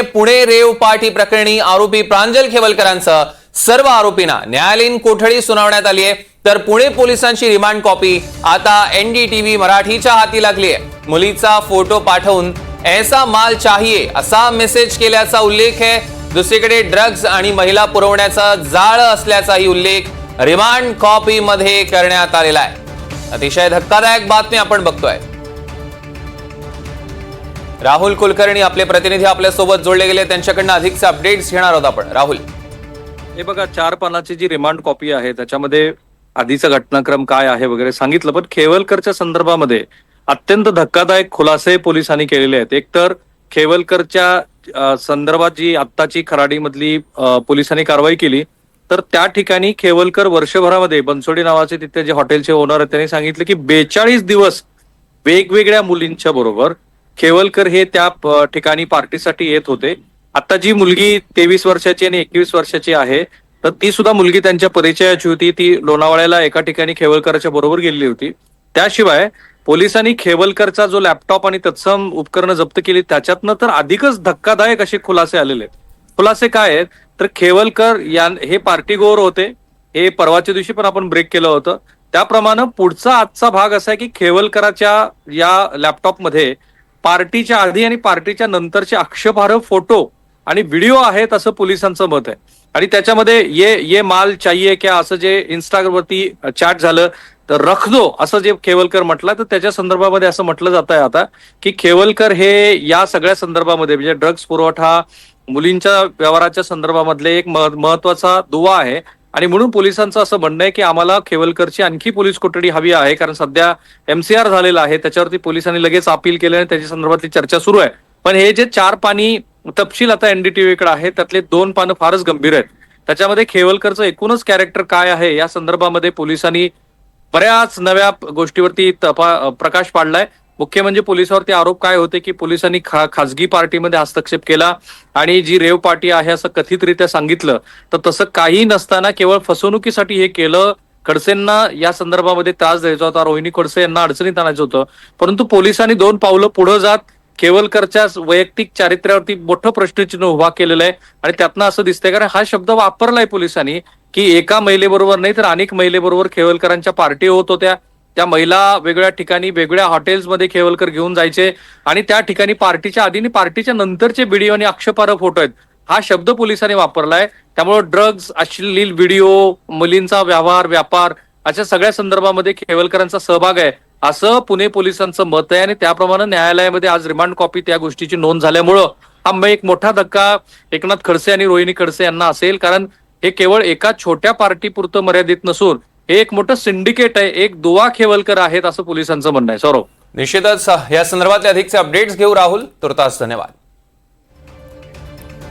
Pune rave party प्रकरणी आरोपी प्रांजल खेवलकरांसह सर्व आरोपींना न्यायालयीन कोठडी सुनावण्यात आली आहे. तर पुणे पोलिसांची रिमांड कॉपी आता एनडीटीव्ही मराठीच्या हाती लागली आहे. मुलीचा फोटो पाठवून ऐसा माल चाहिए असा मेसेज केल्याचा उल्लेख आहे. दुसरीकडे ड्रग्ज आणि महिला पुरवण्याचा जाळ असल्याचाही उल्लेख रिमांड कॉपी मध्ये करण्यात आलेला आहे. अतिशय धक्कादायक बातमी आपण बघतोय. राहुल कुलकर्णी आपले प्रतिनिधी आपल्यासोबत जोडले गेले. त्यांच्याकडनं अधिकचे अपडेट्स घेणार आहोत आपण. राहुल. हे बघा चार पानाची जी रिमांड कॉपी आहे त्याच्यामध्ये आधीचा घटनाक्रम काय आहे वगैरे सांगितलं पण खेवलकरच्या संदर्भामध्ये अत्यंत धक्कादायक खुलासे पोलिसांनी केलेले आहेत. एकतर खेवलकरच्या संदर्भात जी आत्ताची खराडीमधली पोलिसांनी कारवाई केली तर त्या ठिकाणी खेवलकर वर्षभरामध्ये बनसोडी नावाचे तिथे जे हॉटेलचे ओनर आहेत त्यांनी सांगितलं की बेचाळीस दिवस वेगवेगळ्या मुलींच्या बरोबर खेवलकर हे त्या ठिकाणी पार्टीसाठी येत होते. आता जी मुलगी तेवीस वर्षाची आणि एकवीस वर्षाची आहे तर ती सुद्धा मुलगी त्यांच्या परिचयाची होती. ती लोणावळ्याला एका ठिकाणी खेवलकरच्या बरोबर गेलेली होती. त्याशिवाय पोलिसांनी खेवलकरचा जो लॅपटॉप आणि तत्सम उपकरणं जप्त केली त्याच्यातनं तर अधिकच धक्कादायक असे खुलासे आलेले आहेत. खुलासे काय आहेत? तर खेवलकर या हे पार्टी गोवर होते. हे परवाच्या दिवशी पण आपण ब्रेक केलं होतं. त्याप्रमाणे पुढचा आजचा भाग असा आहे की खेवलकराच्या या लॅपटॉपमध्ये पार्टीच्या आधी आणि पार्टीच्या नंतरचे आक्षेपार्ह फोटो आणि व्हिडिओ आहेत असं पोलिसांचं मत आहे. आणि त्याच्यामध्ये ये ये माल चाहिए क्या असं जे इंस्टाग्रामवरती चॅट झालं तर रख दो असं जे खेवलकर म्हटलं तर त्याच्या संदर्भामध्ये असं म्हटलं जात आहे आता की खेवलकर हे या सगळ्या संदर्भामध्ये म्हणजे ड्रग्ज पुरवठा मुलींच्या व्यवहाराच्या संदर्भामधले एक महत्त्वाचा दुवा आहे. आणि म्हणून पोलिसांचं असं म्हणणं आहे की आम्हाला खेवलकरची आणखी पोलीस कोठडी हवी आहे कारण सध्या एमसीआर झालेला आहे. त्याच्यावरती पोलिसांनी लगेच अपील केलं आणि त्याच्या संदर्भातली चर्चा सुरू आहे. पण हे जे चार पाणी तपशील आता एनडीटीव्हीकडे आहे त्यातले दोन पानं फारच गंभीर आहेत. त्याच्यामध्ये खेवलकरचं एकूणच कॅरेक्टर काय आहे या संदर्भामध्ये पोलिसांनी बऱ्याच नव्या गोष्टीवरती तपा प्रकाश पाडलाय. मुख्य म्हणजे पोलिसावरती आरोप काय होते की पोलिसांनी खा खाजगी पार्टीमध्ये हस्तक्षेप केला आणि जी रेव पार्टी आहे असं कथितरित्या सांगितलं तर तसं काही नसताना केवळ फसवणुकीसाठी हे केलं. खडसेंना या संदर्भामध्ये त्रास द्यायचा होता रोहिणी खडसे यांना अडचणीत आणायचं होतं. परंतु पोलिसांनी दोन पावलं पुढे जात केवलकरच्या वैयक्तिक चारित्र्यावरती मोठं प्रश्नचिन्ह उभा केलेलं आहे आणि त्यातनं असं दिसतंय कारण हा शब्द वापरलाय पोलिसांनी की एका महिलेबरोबर नाही तर अनेक महिलेबरोबर खेवलकरांच्या पार्टी होत होत्या. त्या महिला वेगळ्या ठिकाणी वेगळ्या हॉटेल्समध्ये खेवलकर घेऊन जायचे आणि त्या ठिकाणी पार्टीच्या आधी आणि पार्टीच्या नंतरचे व्हिडिओ आणि आक्षेपार्ह फोटो आहेत. हा शब्द पोलिसांनी वापरलाय. त्यामुळे ड्रग्ज अश्लील व्हिडिओ मुलींचा व्यवहार व्यापार अशा सगळ्या संदर्भामध्ये खेवलकरांचा सहभाग आहे. असं पुणे पोलिसांचं मत आहे आणि त्याप्रमाणे न्यायालयामध्ये आज रिमांड कॉपी त्या गोष्टीची नोंद झाल्यामुळं हा एक मोठा धक्का एकनाथ खडसे आणि रोहिणी खडसे यांना असेल. कारण हे केवळ एका छोट्या पार्टीपुरतं मर्यादित नसून हे एक मोठं सिंडिकेट आहे एक दुवा खेवलकर आहेत असं पोलिसांचं म्हणणं आहे. सौरव निश्चितच या संदर्भातले अधिकचे अपडेट्स घेऊ राहुल तुर्तास धन्यवाद.